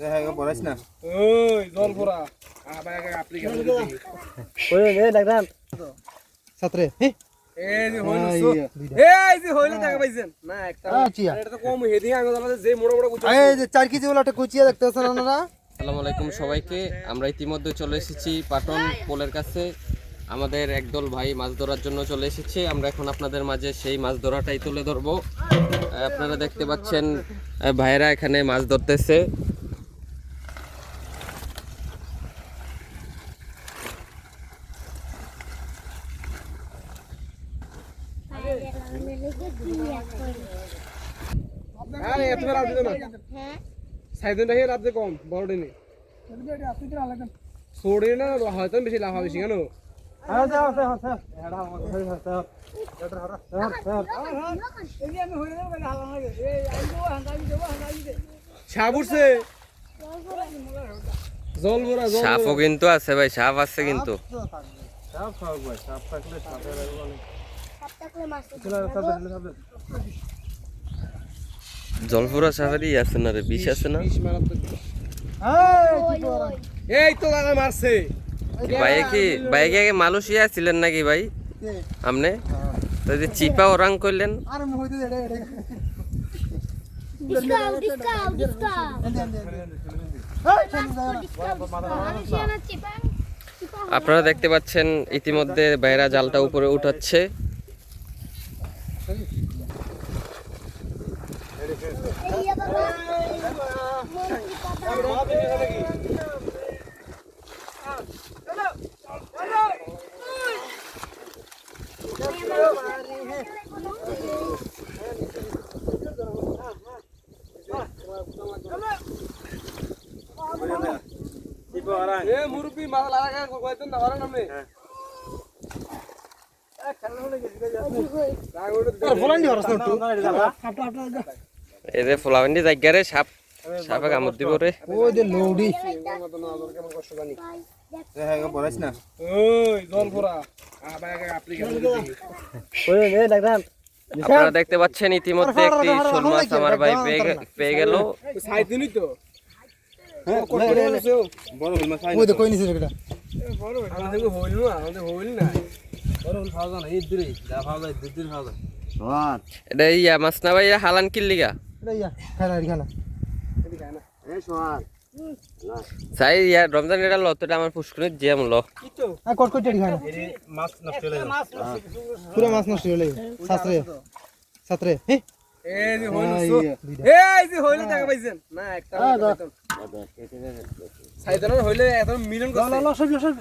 না। ওই জল ভরা। আবার আগে অ্যাপ্লিকেশন দিবি। ওই এ ডাকরাম সাতরে হে? এই যে হইল আই, সো দুইটা। এই যে হইল টাকা পাইছেন? না একটা আ, চিয়া। আরে এটা তো কম হেদি আমি বললাম যে মোড়া মোড়া গুছা এই যে চার কেজি বলে একটা কুচিয়া দেখতে পাচ্ছেন আপনারা? আসসালামু আলাইকুম সবাইকে। আমরা ইতিমধ্যে চলে এসেছি পাটন পোলের কাছে। আমাদের একদল ভাই মাছ ধরার জন্য চলে এসেছে। আমরা এখন আপনাদের মাঝে সেই মাছ ধরাটাই তুলে ধরবো। আপনারা দেখতে পাচ্ছেন ভাইয়েরা এখানে মাছ ধরতেছে। আরে এত বেলা দিতে না। সাইদন হে রাতে কম বড় দিনে সোড়ে না হয়তো বেশি লাভ হবে কেন সাপ সাপও কিন্তু আছে ভাই সাপ আছে কিন্তু। জলপুরা সাপেরই আছে না রে? বিষ আছে না? এই তো দাদা মারছে। ভাইয়ে কি আগে মালয়েশিয়া ছিলেন নাকি ভাই? আপনি তো যে চিপা ওরাং করলেন. আপনারা দেখতে পাচ্ছেন ইতিমধ্যে বাইরা জালটা উপরে উঠাচ্ছে। এ মুরব্বি মাথা লাগা কইতেন না হরে নামে ফলান্ডি হরস না এই যে ফোলাভেন্ডি জায়গারে সাপ সাপে কামড় দিব রে। ওই যে লৌডি। আপনারা দেখতে পাচ্ছেন ইতিমধ্যে একটি শোল মাছ আমার ভাই পেয়ে গেল। তো? হ্যাঁ কত করে বলেছে ও? বড় হইল মাছ ওই দেখো নিছে এটা আমাদের হইল না আমাদের হইল না। বড় হইল না এই দূরে যা খাওয়া দূর দূর খাওয়া এটা ইয়া মাছ না ভাই হালান কিল্লিগা? এটা ইয়া খানা খানা এদিকে আয় না চাই ইয়া রমজান এটা লতটা আমার পুষ্করিত জিয়াম ল আর কট কট এটি খানা মাছ নষ্ট হয়ে পুরো মাছ নষ্ট হয়ে সাতরে সাতরে। এই যে হইল আই, সো দুইটা। এই যে হইল টাকা পাইছেন? না একটা সাইদন হইলে একদম মিলন করছে। ল সব সব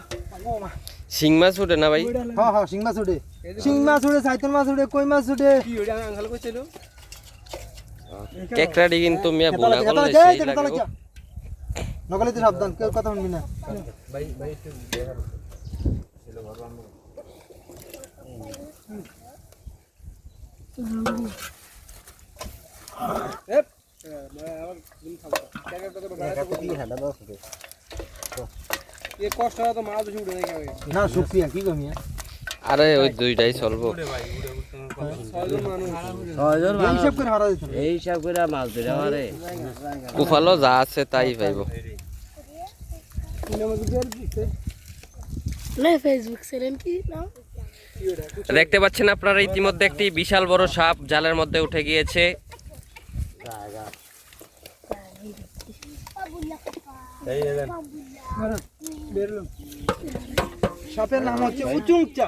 শিং মাছ উঠে না ভাই? হ্যাঁ হ্যাঁ শিং মাছ উঠে। শিং মাছ উঠে সাইতন মাছ উঠে কই মাছ উঠে? কি আমি আঙ্গাল কইছিল কেকড়াটি কিন্তু মিয়া বোনা করলে সেই লাগবে নকলিতে সাবধান কেউ কথা শুনবি না খাব টাকা টাকা কষ্ট হয় তো মাছ উঠে না শুক্রিয়া কি কমিয়া আরে ওই দুইটাই চলবো। এই হিসাব করে হারা দিত এই হিসাব করে মাছ ধরে আমারে কুফালো যা আছে তাই পাইব। দেখতে পাচ্ছেন আপনারা ইতিমধ্যে একটি বিশাল বড় সাপ জালের মধ্যে উঠে গিয়েছে। সাপের নাম হচ্ছে উচুংচা।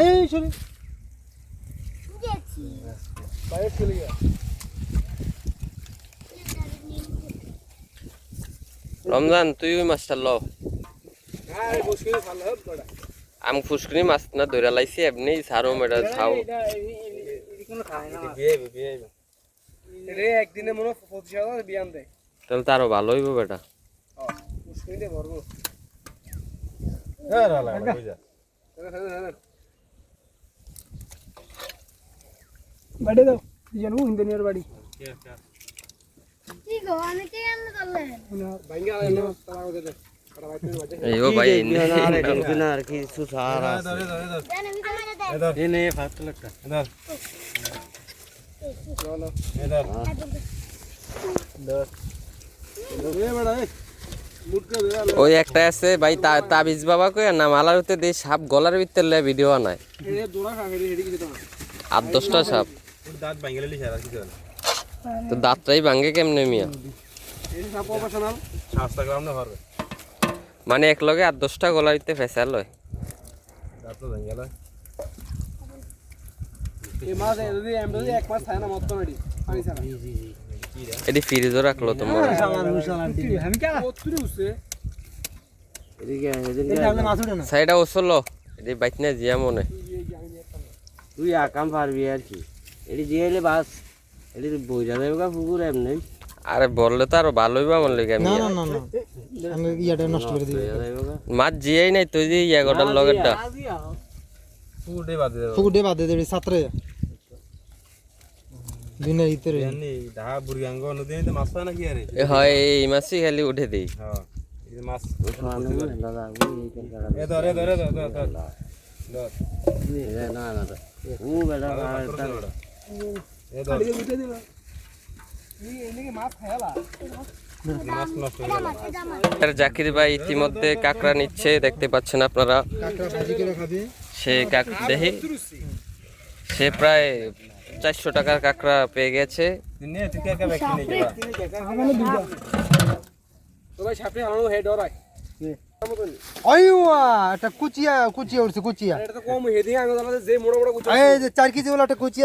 এই শুনি বাইরে চলে রমজান তুই ওই মাছটা ল। বড়া। আমি ফুসকুনি মাছ না ধরে লাইছি এমনি সারো বিয়ে বিয়ে একদিনে মনে হয় পঁচিশ হাজার বিয়ান দেয়। তাহলে তো আরও ভালো হইব বেটা। মুশকিল ভরবো। হ্যাঁ রালা বুঝা। বাড়ি দাও জানো ইঞ্জিনিয়ার বাড়ি। কি গো অনেকে এমন করলেন। ভাঙ্গা আলো তারা ওদের এই ও ভাই আর কিছু সার আছে। এনে ফার্স্ট লাগটা ওই একটা আছে, ভাই তাবিজ বাবা কই না মালার ভিতরে দেই সাপ গলার ভিতরে ভিডিও বানায়। আট দশটা সাপ। ভাঙে তো দাঁতটাই ভাঙ্গে কেমনে মিয়া? মানে এক লগে আট দশটা গলার ভিতরে ফেসাল ভেঙে গেল এই মাছ যদি এক মাস থাকে না মত পানি ছাড়া। এটি ফ্রিজও রাখল তোমার। আমি সাইডা ওসলো এটি বাইক না জিয়া মনে। তুই আকাম পারবি আর কি। এটি দিয়ে এলে বাস এটি বইরা দেবে কা পুকুর এমনি। আরে বললে তো আরও ভালোই বা মনে লাগে না না না না। আমি ইয়াটা নষ্ট করে দেবে মাছ জিয়াই নাই তুই যে ইয়া গোটার লগেরটা। পুকুরটাই বাদ দেবো ফুকুটে বাদে দেবে সাতরে। দিনের ভিতরে জানি ঢাকা বুড়িগাঙ্গ নদী তো মাছ পায় না কি আরে এ হয় এই মাছই খালি উঠে দিই হ্যাঁ এই মাছ এ ধর ধর ধর ধর ধর না না না ও বেটা এ ধর উঠে দিল জাকির ভাই ইতিমধ্যে কাঁকড়া নিচ্ছে দেখতে পাচ্ছেন আপনারা সে কাঁকড়া দেখি সে প্রায় চারশো টাকার কাঁকড়া পেয়ে গেছে। কুচিয়া কুচিয়া উঠছে কুচিয়া। এই যে চার কেজি ওলা একটা কুচিয়া।